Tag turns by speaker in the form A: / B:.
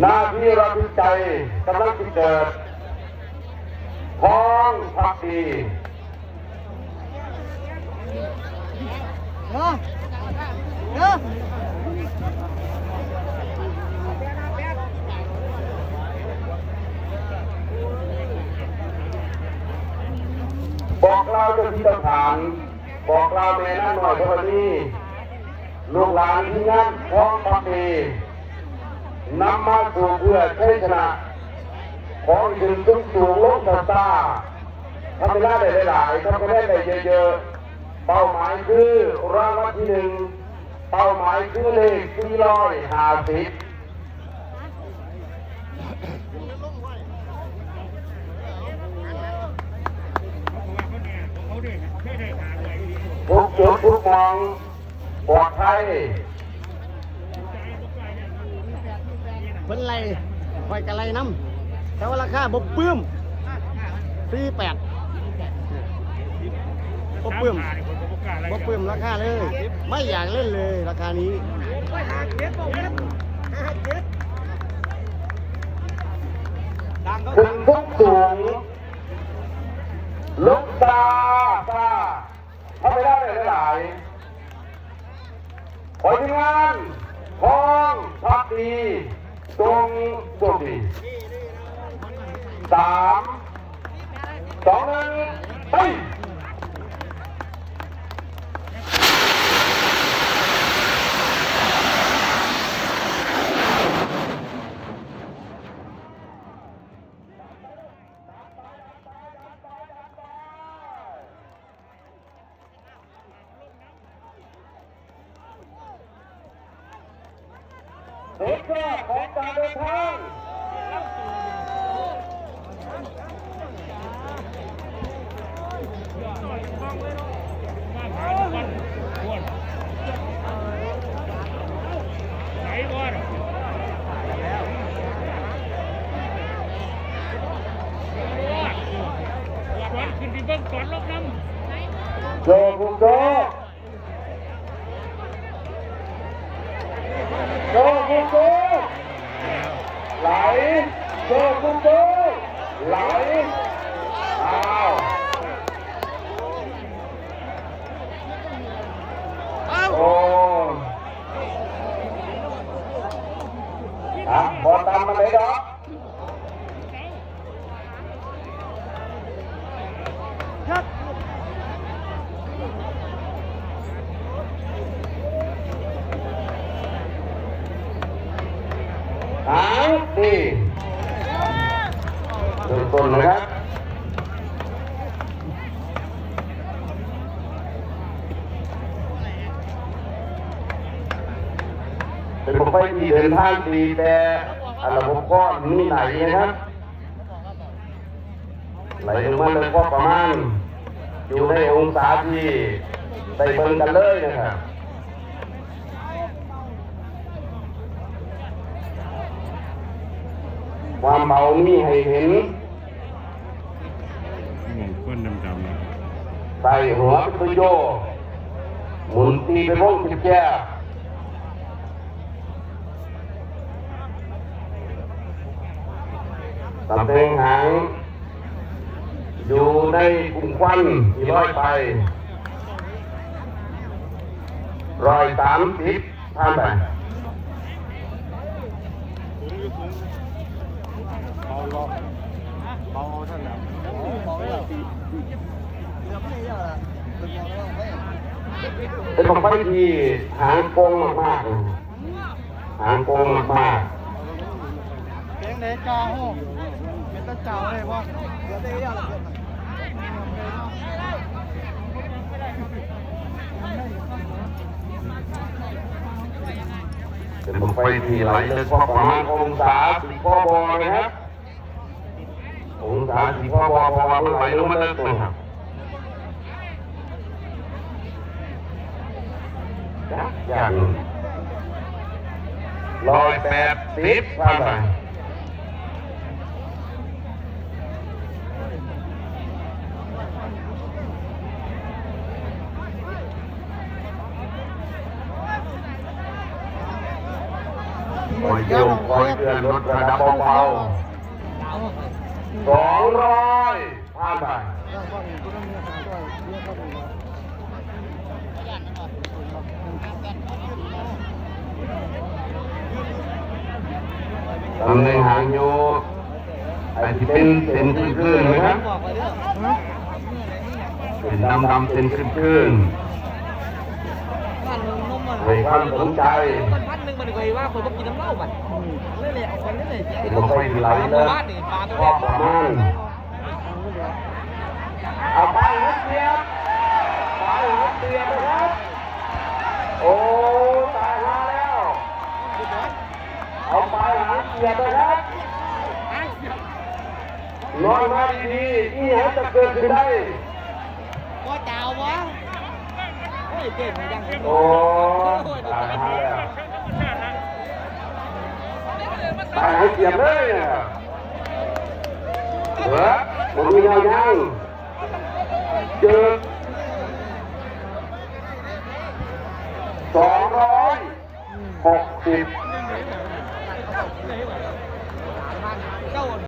A: หน้าที่เราพิจัยกำลังที่เกิดพ้องพักดี
B: เนาะเนาะ
A: บอกเล่าเจ้าที่เจ้าน บอกเล่าแม่นั่นหน่อยเท่านี้ลูกหลานที่งานพ้องพักดี นำมาสู่เพื่อใชัยชนะ ของยืนสูงสูงลงตาตาทำไปได้หลายๆทำไปได้เยอะๆ เป้าหมายคือรางวัลที่หนึ่ง เป้าหมายคือเลขสี่ร้อยห้าสิบทุกจุดทุกมองปลอดภัย
B: เพิ่นไล่คอยกันไล่น้ำแต่ว่าราคาบ่ปื้มสี่แปดบ่ปื้มบ่ปื้มราคาเลย ไม่อยากเล่นเลยราคานี้
A: ถึงทุกสูงลุกตาตาทำไปได้หลายๆขอทีมงานพ้องพักดี ดีสามสองหนึ่งไปเด็กแรกของการเดินทาง
C: ขึ้นที่ เบิ้งก่อนลบน้
A: โจกุโจโจกุโจไหลโจกุโจไหลอ้าวโอ้อะบอลตามมาเลยดอก
B: ครับ
A: หางดี เริ่มต้นนะครับเป็นผมไปที่เดินทางดีแต่ระบบก้อนมีไหนนะครับไหลลงมาเลยก็ประมาณอยู่ในองศาที่ได้เบิ่งกันเลยนะครับความเบามีให้เห็น
C: นดำๆนะ
A: ใส่หัวเป็นตัวโยหมุนตีไปวงสิบแก่ตำแหน่งหางอยู่ในกลุ่มควันที่ลอยไปร้อยสามสิบท่านไป
B: เอา บาท่านแล้วเบาแล้วเรือไม่เยอะละเป็นยังไงบ้างไหม
A: เป็นของไฟที่หางโกงมากๆหางโกงมาก
B: เสียงเด็กกาโหเป็นตะเจ้าเลยว่าเรือได้ยอะละเกิน
A: ๆเป็นของไฟที่ไหลเลยพอประมาณองศาสี่พอบอนะครับองศาสี่พอบอเพราะว่ามันไหลลงมาเลิกเลยครับอย่างร้อยแปดสิบท่านไปคอยโยกคอยเตือนลดระดับเบาๆ สองร้อยผ่านไปตำแหน่งหางโยไอ้ที่เป็นเส้นขึ้นๆนะครับเป็นดำดำเส้นขึ้นๆ ให้ความสนใจ
D: มันพันหนึ่งมันเคยว่าคนต้องกินน้ำเหล้ามันเลยเลยเอาคนนี้เลย
A: เป็นลมไฟไหลเลยพอประมาณเอาไปหัดเสียบไปหัดเสียบนะครับโอ้ตายมาแล้วเอาไปหัดเสียบนะครับนอนมาดีๆนี่ฮะจะเกิดขึ้นได้
D: ก็เจ้าวะ โอ้
A: ตายแล้วตายหัดเสียบเลยเนี่ยเหรอผมมียาวยังเจอสองร้อยหกสิบ